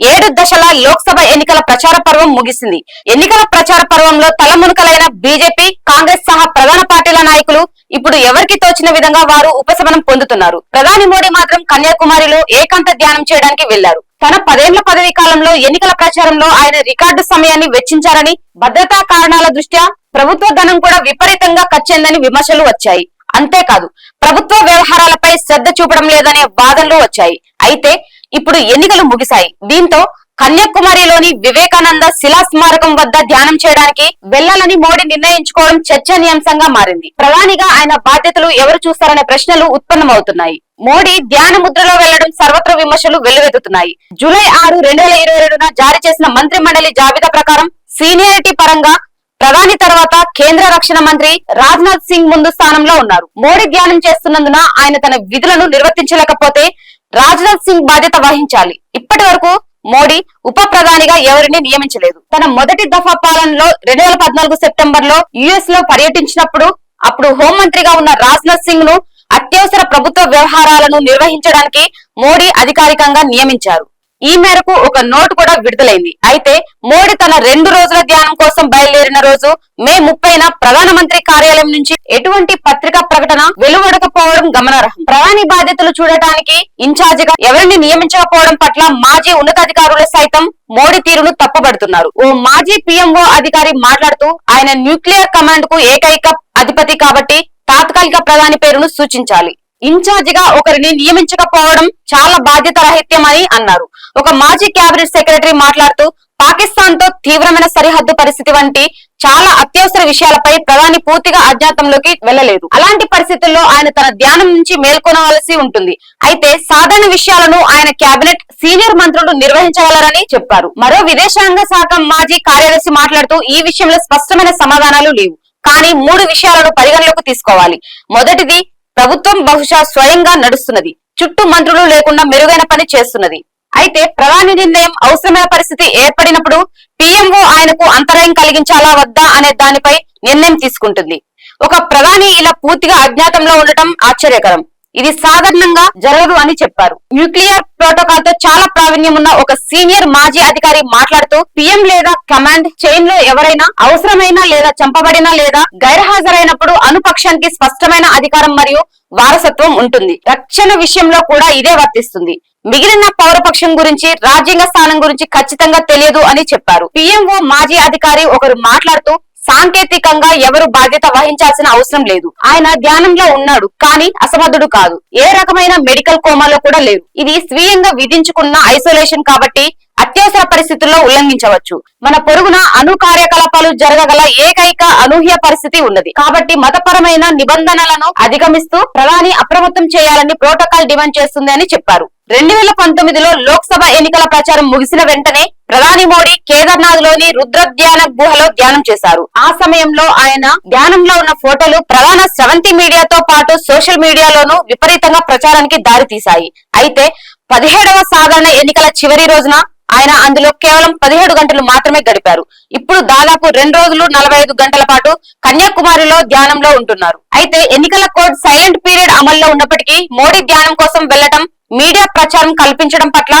ఏడు దశల లోక్సభ ఎన్నికల ప్రచార పర్వం ముగిసింది. ఎన్నికల ప్రచార పర్వంలో తలమునకలైన బీజేపీ కాంగ్రెస్ సహా ప్రధాన పార్టీల నాయకులు ఇప్పుడు ఎవరికి తోచిన విధంగా వారు ఉపశమనం పొందుతున్నారు? ప్రధాని మోడీ మాత్రం కన్యాకుమారిలో ఏకాంత ధ్యానం చేయడానికి వెళ్ళారు తన పదేళ్ళ పదవీ కాలంలో ఎన్నికల ప్రచారంలో ఆయన రికార్డు సమయాన్ని వెచ్చించారని భద్రతా కారణాల దృష్ట్యా ప్రభుత్వ ధనం కూడా విపరీతంగా ఖర్చయిందని విమర్శలు వచ్చాయి. అంతేకాదు ప్రభుత్వ వ్యవహారాలపై శ్రద్ధ చూపడం లేదనే వాదనలు వచ్చాయి. అయితే ఇప్పుడు ఎన్నికలు ముగిశాయి. దీంతో కన్యాకుమారిలోని వివేకానంద శిలా స్మారకం వద్ద ధ్యానం చేయడానికి వెళ్ళాలని మోడీ నిర్ణయించుకోవడం చర్చనీయాంశంగా మారింది. ప్రధానిగా ఆయన బాధ్యతలు ఎవరు చూస్తారనే ప్రశ్నలు ఉత్పన్నమవుతున్నాయి. మోడీ ధ్యాన ముద్రలో వెళ్ళడం సర్వత్ర విమర్శలు వెల్లువెత్తుతున్నాయి జూలై ఆరు రెండు వేల ఇరవై రెండున జారీ చేసిన మంత్రి మండలి జాబితా ప్రకారం సీనియారిటీ పరంగా ప్రధాని తర్వాత కేంద్ర రక్షణ మంత్రి రాజ్నాథ్ సింగ్ ముందు స్థానంలో ఉన్నారు. మోడీ ధ్యానం చేస్తున్నందున ఆయన తన విధులను నిర్వర్తించలేకపోతే రాజ్నాథ్ సింగ్ బాధ్యత వహించాలి. ఇప్పటి వరకు మోడీ ఉప ప్రధానిగా ఎవరిని నియమించలేదు. తన మొదటి దఫా పాలనలో రెండు వేల పద్నాలుగు సెప్టెంబర్లో యుఎస్లో పర్యటించినప్పుడు అప్పుడు హోంమంత్రిగా ఉన్న రాజ్నాథ్ సింగ్ను అత్యవసర ప్రభుత్వ వ్యవహారాలను నిర్వహించడానికి మోడీ అధికారికంగా నియమించారు. ఈ మేరకు ఒక నోటు కూడా విడుదలైంది. అయితే మోడీ తన రెండు రోజుల ధ్యానం కోసం బయలుదేరిన రోజు మే ముప్పైన ప్రధానమంత్రి కార్యాలయం నుంచి ఎటువంటి పత్రికా ప్రకటన వెలువడకపోవడం గమనార్హం. ప్రధాని బాధ్యతలు చూడటానికి ఇన్ఛార్జిగా ఎవరిని నియమించకపోవడం పట్ల మాజీ ఉన్నతాధికారులు సైతం మోడీ తీరును తప్పుబడుతున్నారు. ఓ మాజీ పిఎంఓ అధికారి మాట్లాడుతూ ఆయన న్యూక్లియర్ కమాండ్కు ఏకైక అధిపతి కాబట్టి తాత్కాలిక ప్రధాని పేరును సూచించాలి. ఇన్ఛార్జిగా ఒకరిని నియమించకపోవడం చాలా బాధ్యత రహిత్యమని అన్నారు. ఒక మాజీ కేబినెట్ సెక్రటరీ మాట్లాడుతూ పాకిస్తాన్తో తీవ్రమైన సరిహద్దు పరిస్థితి వంటి చాలా అత్యవసర విషయాలపై ప్రధాని పూర్తిగా అజ్ఞాతంలోకి వెళ్ళలేదు అలాంటి పరిస్థితుల్లో ఆయన తన ధ్యానం నుంచి మేల్కొనవలసి ఉంటుంది. అయితే సాధారణ విషయాలను ఆయన కేబినెట్ సీనియర్ మంత్రులు నిర్వహించగలరని చెప్పారు. మరో విదేశాంగ శాఖ మాజీ కార్యదర్శి మాట్లాడుతూ ఈ విషయంలో స్పష్టమైన సమాధానాలు లేవు. కానీ మూడు విషయాలను పరిగణలోకి తీసుకోవాలి. మొదటిది ప్రభుత్వం బహుశా స్వయంగా నడుస్తున్నది. చుట్టూ మంత్రులు లేకుండా మెరుగైన పని చేస్తున్నది. అయితే ప్రధాని నిర్ణయం అవసరమైన పరిస్థితి ఏర్పడినప్పుడు పిఎంఓ ఆయనకు అంతరాయం కలిగించాలా వద్దా అనే దానిపై నిర్ణయం తీసుకుంటుంది. ఒక ప్రధాని ఇలా పూర్తిగా అజ్ఞాతంలో ఉండటం ఆశ్చర్యకరం. ఇది సాధారణంగా జరగదు అని చెప్పారు. న్యూక్లియర్ ప్రోటోకాల్తో చాలా ప్రావీణ్యం ఉన్న ఒక సీనియర్ మాజీ అధికారి మాట్లాడుతూ పిఎం లేదా కమాండ్ చైన్లో ఎవరైనా అవసరమైన లేదా చంపబడిన లేదా గైర్హాజరైనప్పుడు అనుపక్షానికి స్పష్టమైన అధికారం మరియు వారసత్వం ఉంటుంది. రక్షణ విషయంలో కూడా ఇదే వర్తిస్తుంది. మిగిలిన పౌరపక్షం గురించి రాజ్యాంగ స్థానం గురించి ఖచ్చితంగా తెలియదు అని చెప్పారు. పిఎంఓ మాజీ అధికారి ఒకరు మాట్లాడుతూ సాంకేతికంగా ఎవరు బాధ్యత వహించాల్సిన అవసరం లేదు. ఆయన ధ్యానంలో ఉన్నాడు కానీ అసమర్థుడు కాదు. ఏ రకమైన మెడికల్ కోమాలో కూడా లేరు. ఇది స్వీయంగా విధించుకున్న ఐసోలేషన్ కాబట్టి అత్యవసర పరిస్థితుల్లో ఉల్లంఘించవచ్చు. మన పొరుగున అణు కార్యకలాపాలు జరగగల ఏకైక అనూహ్య పరిస్థితి ఉన్నది. కాబట్టి మతపరమైన నిబంధనలను అధిగమిస్తూ ప్రధాని అప్రమత్తం చేయాలని ప్రోటోకాల్ డిమాండ్ చేస్తుంది అని చెప్పారు. రెండు వేల పంతొమ్మిదిలో లోక్సభ ఎన్నికల ప్రచారం ముగిసిన వెంటనే ప్రధాని మోడీ కేదార్నాథ్లోని రుద్రధ్యాన గుహలో ధ్యానం చేశారు. ఆ సమయంలో ఆయన ధ్యానంలో ఉన్న ఫోటోలు ప్రధాన సెవెంటీ మీడియాతో పాటు సోషల్ మీడియాలోనూ విపరీతంగా ప్రచారానికి దారితీశాయి అయితే పదిహేడవ సాధారణ ఎన్నికల చివరి రోజున ఆయన అందులో కేవలం పదిహేడు గంటలు మాత్రమే గడిపారు. ఇప్పుడు దాదాపు రెండు రోజులు నలభై ఐదు గంటల పాటు కన్యాకుమారిలో ధ్యానంలో ఉంటున్నారు. అయితే ఎన్నికల కోడ్ సైలెంట్ పీరియడ్ అమల్లో ఉన్నప్పటికీ మోడీ ధ్యానం కోసం వెళ్ళడం మీడియా ప్రచారం కల్పించడం పట్ల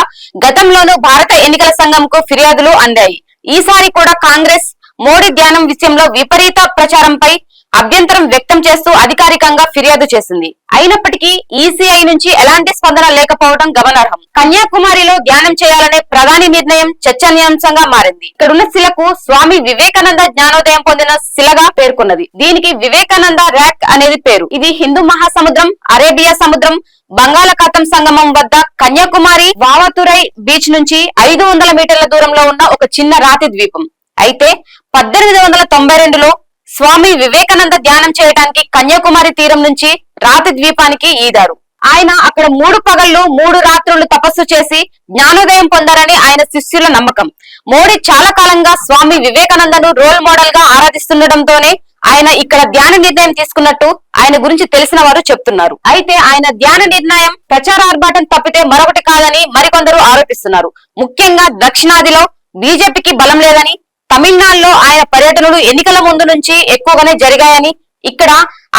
గతంలోనూ భారత ఎన్నికల సంఘంకు ఫిర్యాదులు అందాయి. ఈసారి కూడా కాంగ్రెస్ మోడీ ధ్యానం విషయంలో విపరీత ప్రచారంపై అభ్యంతరం వ్యక్తం చేస్తూ అధికారికంగా ఫిర్యాదు చేసింది. అయినప్పటికీ ఈసీఐ నుంచి ఎలాంటి స్పందన లేకపోవడం గమనార్హం. కన్యాకుమారిలో ధ్యానం చేయాలనే ప్రధాని నిర్ణయం చర్చనీయాంశంగా మారింది. ఇక్కడున్న శిలకు స్వామి వివేకానంద జ్ఞానోదయం పొందిన శిలగా పేర్కొన్నది. దీనికి వివేకానంద ర్యాక్ అనేది పేరు. ఇది హిందూ మహాసముద్రం అరేబియా సముద్రం బంగాళాఖాతం సంగమం వద్ద కన్యాకుమారి వావతురై బీచ్ నుంచి ఐదు వందల మీటర్ల దూరంలో ఉన్న ఒక చిన్న రాతి ద్వీపం. అయితే పద్దెనిమిది వందల తొంభై రెండులో స్వామి వివేకానంద ధ్యానం చేయడానికి కన్యాకుమారి తీరం నుంచి రాతి ద్వీపానికి ఈదారు. ఆయన అక్కడ మూడు పగళ్ళు మూడు రాత్రులు తపస్సు చేసి జ్ఞానోదయం పొందారని ఆయన శిష్యుల నమ్మకం. మోడీ చాలా కాలంగా స్వామి వివేకానందను రోల్ మోడల్గా ఆరాధిస్తుండటంతోనే ఆయన ఇక్కడ ధ్యాన నిర్ణయం తీసుకున్నట్టు ఆయన గురించి తెలిసిన వారు చెప్తున్నారు. అయితే ఆయన ధ్యాన నిర్ణయం ప్రచార ఆర్భాటం తప్పితే మరొకటి కాదని మరికొందరు ఆరోపిస్తున్నారు. ముఖ్యంగా దక్షిణాదిలో బీజేపీకి బలం లేదని తమిళనాడులో ఆయన పర్యటనలు ఎన్నికల ముందు నుంచి ఎక్కువగానే జరిగాయని ఇక్కడ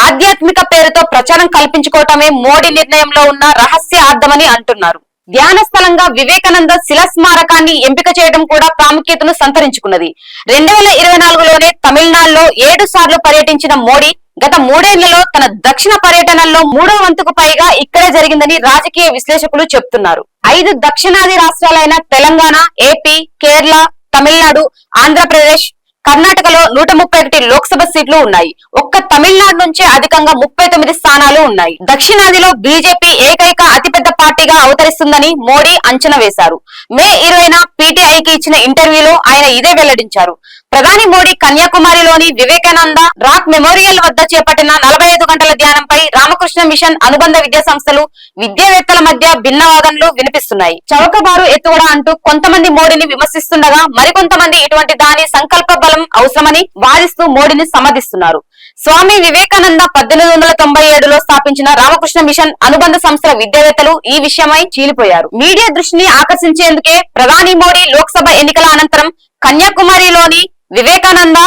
ఆధ్యాత్మిక పేరుతో ప్రచారం కల్పించుకోవటమే మోడీ నిర్ణయంలో ఉన్న రహస్య అర్థమని అంటున్నారు. ధ్యాన స్థలంగా వివేకానంద శిల స్మారకాన్ని ఎంపిక చేయడం కూడా ప్రాముఖ్యతను సంతరించుకున్నది. రెండు వేల ఇరవై నాలుగులోనే తమిళనాడులో ఏడు సార్లు పర్యటించిన మోడీ గత మూడేళ్ళలో తన దక్షిణ పర్యటనల్లో మూడో వంతుకు పైగా ఇక్కడే జరిగిందని రాజకీయ విశ్లేషకులు చెప్తున్నారు. ఐదు దక్షిణాది రాష్ట్రాలైన తెలంగాణ ఏపీ కేరళ తమిళనాడు ఆంధ్రప్రదేశ్ కర్ణాటకలో నూట ముప్పై ఒకటి లోక్సభ సీట్లు ఉన్నాయి. ఒక్క తమిళనాడు నుంచే అధికంగా ముప్పై తొమ్మిది స్థానాలు ఉన్నాయి. దక్షిణాదిలో బీజేపీ ఏకైక అతిపెద్ద పార్టీగా అవతరిస్తుందని మోడీ అంచనా వేశారు. మే ఇరవైన పీటీఐకి ఇచ్చిన ఇంటర్వ్యూలో ఆయన ఇదే వెల్లడించారు. ప్రధాని మోడీ కన్యాకుమారిలోని వివేకానంద రాక్ మెమోరియల్ వద్ద చేపట్టిన నలభై ఐదు గంటల ధ్యానంపై రామకృష్ణ మిషన్ అనుబంధ విద్యా సంస్థలు విద్యావేత్తల మధ్య భిన్న వాదనలు వినిపిస్తున్నాయి. చౌకబారు ఎత్తుగడ అంటూ కొంతమంది మోడీని విమర్శిస్తుండగా మరికొంతమంది ఇటువంటి దాని సంకల్ప బలం అవసరమని వాదిస్తూ మోడీని సమర్థిస్తున్నారు. స్వామి వివేకానంద పద్దెనిమిది వందల తొంభై ఏడులో స్థాపించిన రామకృష్ణ మిషన్ అనుబంధ సంస్థల విద్యావేత్తలు ఈ విషయమై చీలిపోయారు. మీడియా దృష్టిని ఆకర్షించేందుకే ప్రధాని మోడీ లోక్సభ ఎన్నికల అనంతరం కన్యాకుమారిలోని వివేకానంద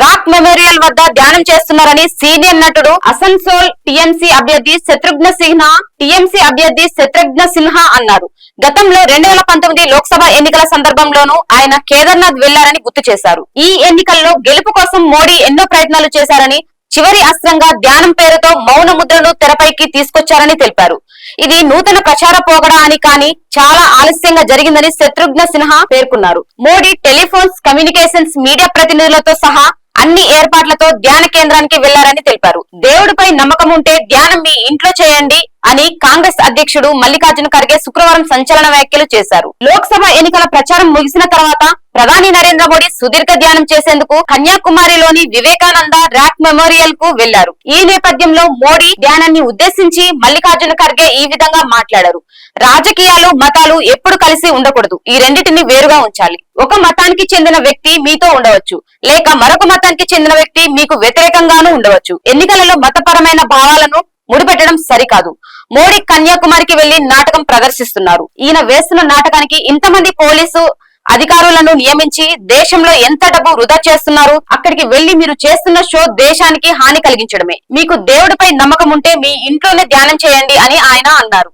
రాక్ మెమోరియల్ వద్ద ధ్యానం చేస్తున్నారని సీనియర్ నటుడు అసన్సోల్ టిఎంసీ అభ్యర్థి శత్రుఘ్న సిన్హా టిఎంసీ అభ్యర్థి శత్రుఘ్న సిన్హా అన్నారు. గతంలో రెండు వేల పంతొమ్మిది లోక్సభ ఎన్నికల సందర్భంలోనూ ఆయన కేదార్నాథ్ వెళ్ళారని గుర్తు చేశారు. ఈ ఎన్నికల్లో గెలుపు కోసం మోడీ ఎన్నో ప్రయత్నాలు చేశారని చివరి అస్త్రంగా ధ్యానం పేరుతో మౌన ముద్రను తెరపైకి తీసుకొచ్చారని తెలిపారు. ఇది నూతన ప్రచార పోగడా అని కానీ చాలా ఆలస్యంగా జరిగిందని శత్రుఘ్న సిన్హా పేర్కొన్నారు. మోడీ టెలిఫోన్స్ కమ్యూనికేషన్స్ మీడియా ప్రతినిధులతో సహా అన్ని ఏర్పాట్లతో ధ్యాన కేంద్రానికి వెళ్ళారని తెలిపారు. దేవుడిపై నమ్మకం ఉంటే ధ్యానం మీ ఇంట్లో చేయండి అని కాంగ్రెస్ అధ్యక్షుడు మల్లికార్జున ఖర్గే శుక్రవారం సంచలన వ్యాఖ్యలు చేశారు. లోక్సభ ఎన్నికల ప్రచారం ముగిసిన తర్వాత ప్రధాని నరేంద్ర మోడీ సుదీర్ఘ ధ్యానం చేసేందుకు కన్యాకుమారిలోని వివేకానంద ర్యాక్ మెమోరియల్కు వెళ్ళారు ఈ నేపథ్యంలో మోడీ ధ్యానాన్ని ఉద్దేశించి మల్లికార్జున ఖర్గే ఈ విధంగా మాట్లాడారు. రాజకీయాలు మతాలు ఎప్పుడు కలిసి ఉండకూడదు. ఈ రెండింటిని వేరుగా ఉంచాలి. ఒక మతానికి చెందిన వ్యక్తి మీతో ఉండవచ్చు. లేక మరొక మతానికి చెందిన వ్యక్తి మీకు వ్యతిరేకంగానూ ఉండవచ్చు. ఎన్నికలలో మతపరమైన భావాలను ముడిపెట్టడం సరికాదు. మోడీ కన్యాకుమారికి వెళ్ళి నాటకం ప్రదర్శిస్తున్నారు. ఈయన వేస్తున్న నాటకానికి ఇంతమంది పోలీసు అధికారులను నియమించి దేశంలో ఎంత డబ్బు వృధా చేస్తున్నారు అక్కడికి వెళ్ళి మీరు చేస్తున్న షో దేశానికి హాని కలిగించడమే. మీకు దేవుడిపై నమ్మకం ఉంటే మీ ఇంట్లోనే ధ్యానం చేయండి అని ఆయన అన్నారు.